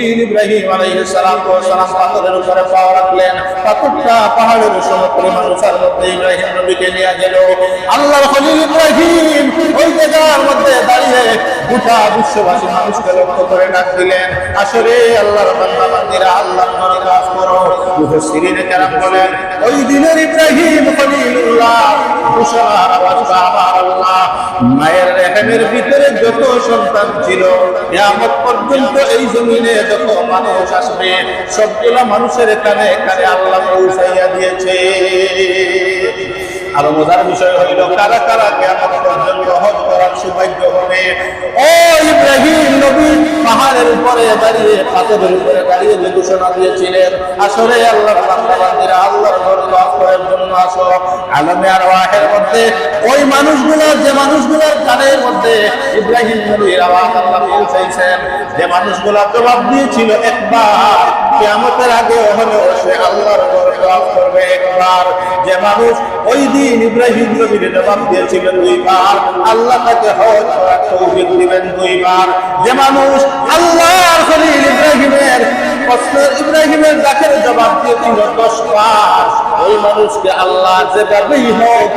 ইব্রাহিম ওই করে ডাক দিলেন। আসলে আল্লাহর বান্দা বলেন ওই দিনের ইব্রাহিম খলিলুল্লাহ মায়ের রেহেমের ভিতরে যত সন্তান ছিল, কিয়ামত পর্যন্ত এই জমিনে যত মানুষ আসবে, সবগুলা মানুষের আল্লাহ পৌঁছাইয়া দিয়েছে। আরও মজার বিষয় হইল, কারা কারা কেমন পর্যন্ত হজ করার সৌভাগ্য হবে? ও ইব্রাহিম নবী, পাহাড়ের উপরে দাঁড়িয়ে, পাথরের উপরে দাঁড়িয়ে ঘোষণা দিয়েছিলেন, আসলে বান্দাবান্দিরা আল্লাহর করার জন্য আসো। আলমে আর ওয়াহের মধ্যে, ওই মানুষগুলো যে মানুষগুলোর কানের মধ্যে ইব্রাহিম নবীর আওয়াজ আল্লাহ পৌঁছাইছেন, যে মানুষগুলো জবাব দিয়েছিল একবার, কিয়ামতের আগে হলেও সে আল্লাহর কাজ করবে একবার। যে মানুষ ওই দিন ইব্রাহিম নবীর জবাব দিয়েছিল দুইবার, আল্লাহ তাকে হজ করার তৌফিক দিবেন দুইবার। যে মানুষ আল্লাহর খলিল ইব্রাহিমের, প্রশ্ন ইব্রাহিমের ডাকের জবাব দিয়েছিল দশ বার ওই মানুষকে আল্লাহ যেভাবেই হোক